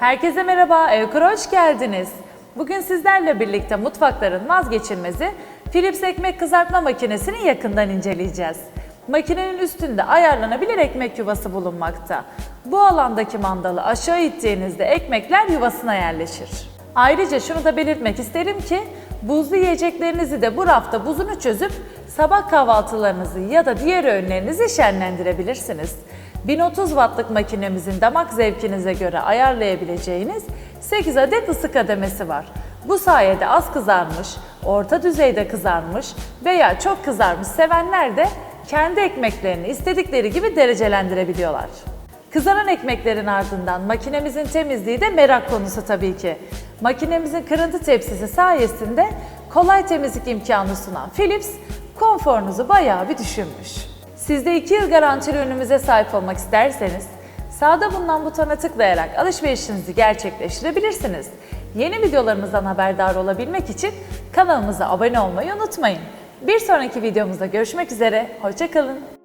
Herkese merhaba, Evkura hoş geldiniz. Bugün sizlerle birlikte mutfakların vazgeçilmezi Philips ekmek kızartma makinesini yakından inceleyeceğiz. Makinenin üstünde ayarlanabilir ekmek yuvası bulunmakta. Bu alandaki mandalı aşağı ittiğinizde ekmekler yuvasına yerleşir. Ayrıca şunu da belirtmek isterim ki buzlu yiyeceklerinizi de bu rafta buzunu çözüp sabah kahvaltılarınızı ya da diğer öğünlerinizi şenlendirebilirsiniz. 1030 wattlık makinemizin damak zevkinize göre ayarlayabileceğiniz 8 adet ısı kademesi var. Bu sayede az kızarmış, orta düzeyde kızarmış veya çok kızarmış sevenler de kendi ekmeklerini istedikleri gibi derecelendirebiliyorlar. Kızaran ekmeklerin ardından makinemizin temizliği de merak konusu tabii ki. Makinemizin kırıntı tepsisi sayesinde kolay temizlik imkanı sunan Philips konforunuzu bayağı bir düşünmüş. Siz de 2 yıl garantili ürünümüze sahip olmak isterseniz sağda bulunan butona tıklayarak alışverişinizi gerçekleştirebilirsiniz. Yeni videolarımızdan haberdar olabilmek için kanalımıza abone olmayı unutmayın. Bir sonraki videomuzda görüşmek üzere, hoşçakalın.